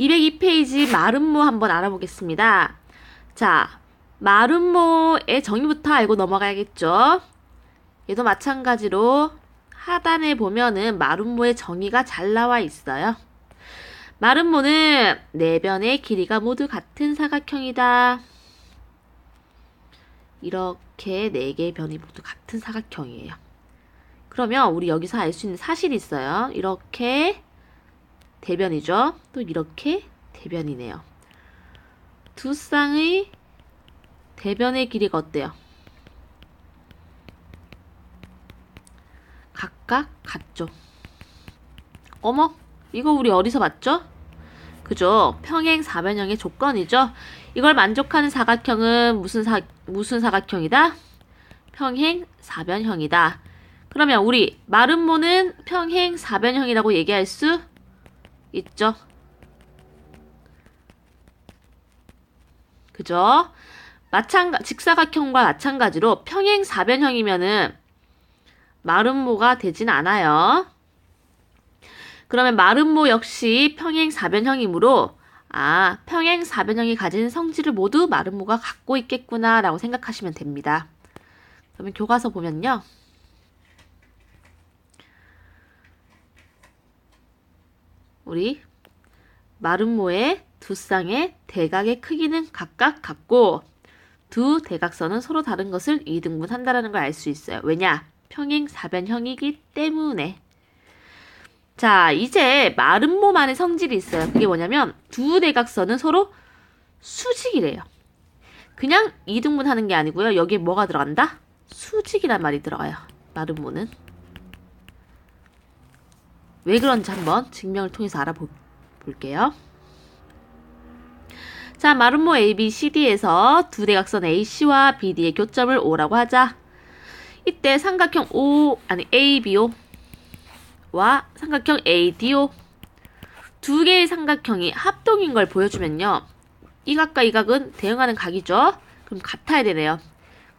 202페이지 마름모 한번 알아보겠습니다. 자, 마름모의 정의부터 알고 넘어가야겠죠. 얘도 마찬가지로 하단에 보면은 마름모의 정의가 잘 나와 있어요. 마름모는 네 변의 길이가 모두 같은 사각형이다. 이렇게 네 개의 변이 모두 같은 사각형이에요. 그러면 우리 여기서 알 수 있는 사실이 있어요. 이렇게 대변이죠. 또 이렇게 대변이네요. 두 쌍의 대변의 길이가 어때요? 각각 같죠. 어머, 이거 우리 어디서 봤죠? 그죠? 평행 사변형의 조건이죠. 이걸 만족하는 사각형은 무슨 사 무슨 사각형이다? 평행 사변형이다. 그러면 우리 마름모는 평행 사변형이라고 얘기할 수 있죠. 그죠? 마찬가 직사각형과 마찬가지로 평행 사변형이면은 마름모가 되진 않아요. 그러면 마름모 역시 평행 사변형이므로 아, 평행 사변형이 가진 성질을 모두 마름모가 갖고 있겠구나라고 생각하시면 됩니다. 그러면 교과서 보면요. 우리 마름모의 두 쌍의 대각의 크기는 각각 같고 두 대각선은 서로 다른 것을 이등분한다는 걸 알 수 있어요. 왜냐? 평행 사변형이기 때문에. 자, 이제 마름모만의 성질이 있어요. 그게 뭐냐면 두 대각선은 서로 수직이래요. 그냥 이등분하는 게 아니고요. 여기에 뭐가 들어간다? 수직이란 말이 들어가요. 마름모는. 왜 그런지 한번 증명을 통해서 알아볼게요. 자, 마름모 ABCD에서 두 대각선 AC와 BD의 교점을 O라고 하자. 이때 삼각형 O, 아니 ABO와 삼각형 ADO 두 개의 삼각형이 합동인 걸 보여주면요. 이 각과 이 각은 대응하는 각이죠. 그럼 같아야 되네요.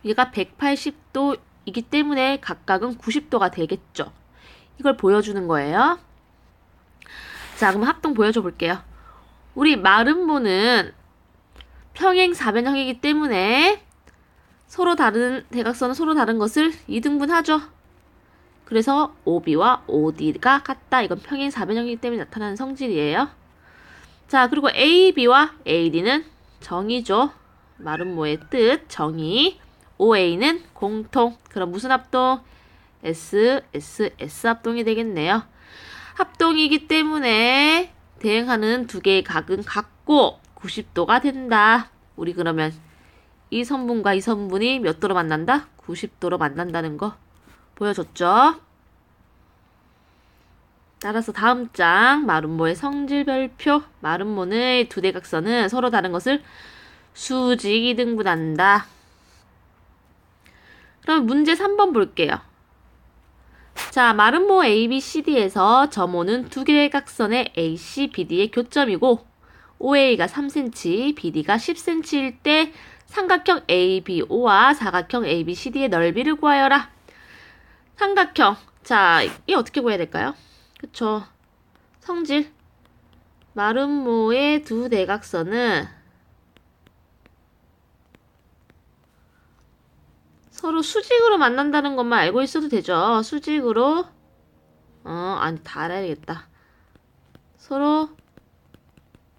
얘가 180도이기 때문에 각각은 90도가 되겠죠. 이걸 보여주는 거예요. 자, 그럼 합동 보여줘 볼게요. 우리 마름모는 평행 사변형이기 때문에 서로 다른 대각선은 서로 다른 것을 이등분하죠. 그래서 OB와 OD가 같다. 이건 평행 사변형이기 때문에 나타나는 성질이에요. 자, 그리고 AB와 AD는 정의죠. 마름모의 뜻, 정의. OA는 공통. 그럼 무슨 합동? S, S, S 합동이 되겠네요. 합동이기 때문에 대응하는 두 개의 각은 같고 90도가 된다. 우리 그러면 이 선분과 이 선분이 몇 도로 만난다? 90도로 만난다는 거 보여줬죠? 따라서 다음 장 마름모의 성질별표 마름모의 두 대각선은 서로 다른 것을 수직이 등분한다. 그럼 문제 3번 볼게요. 자, 마름모 ABCD에서 점 O는 두 개의 각선의 AC, BD의 교점이고 OA가 3cm, BD가 10cm일 때 삼각형 ABO와 사각형 ABCD의 넓이를 구하여라. 삼각형. 자, 이 어떻게 구해야 될까요? 그쵸. 성질. 마름모의 두 대각선은 서로 수직으로 만난다는 것만 알고 있어도 되죠. 수직으로. 어, 아니, 다 알아야겠다. 서로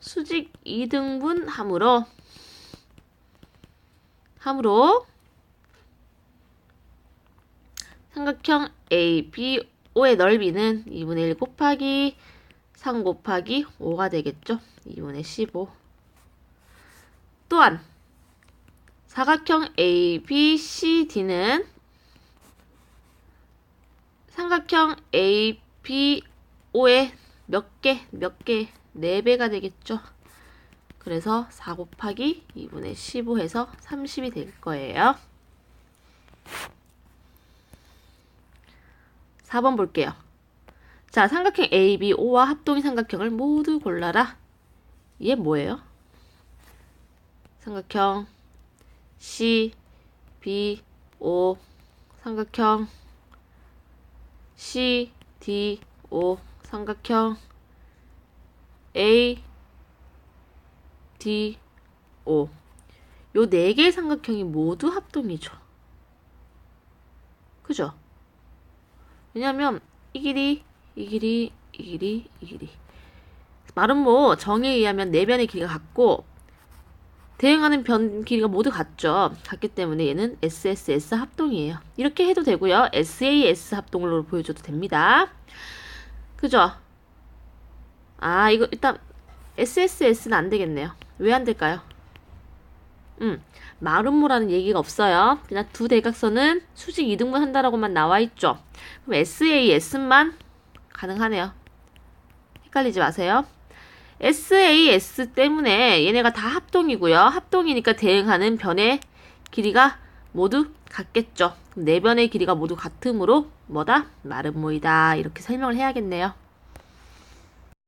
수직 2등분 함으로 함으로 삼각형 ABO의 넓이는 2분의 1 곱하기 3 곱하기 5가 되겠죠. 2분의 15. 또한 사각형 ABCD는 삼각형 ABO의 몇 개, 몇 개, 4배가 되겠죠. 그래서 4 곱하기 2분의 15 해서 30이 될 거예요. 4번 볼게요. 자, 삼각형 ABO와 합동의 삼각형을 모두 골라라. 이게 뭐예요? 삼각형 C, B, O 삼각형 C, D, O 삼각형 A, D, O. 요 네 개의 삼각형이 모두 합동이죠. 그죠? 왜냐면 이 길이, 이 길이, 이 길이, 이 길이. 마름모 정의에 의하면 네 변의 길이가 같고 대응하는 변 길이가 모두 같죠. 같기 때문에 얘는 SSS 합동이에요. 이렇게 해도 되고요. SAS 합동으로 보여줘도 됩니다. 그죠? 아, 이거 일단 SSS는 안 되겠네요. 왜 안 될까요? 음, 마름모라는 얘기가 없어요. 그냥 두 대각선은 수직 이등분 한다라고만 나와 있죠. 그럼 SAS만 가능하네요. 헷갈리지 마세요. SAS 때문에 얘네가 다 합동이고요. 합동이니까 대응하는 변의 길이가 모두 같겠죠. 네 변의 길이가 모두 같으므로 뭐다? 마름모이다. 이렇게 설명을 해야겠네요.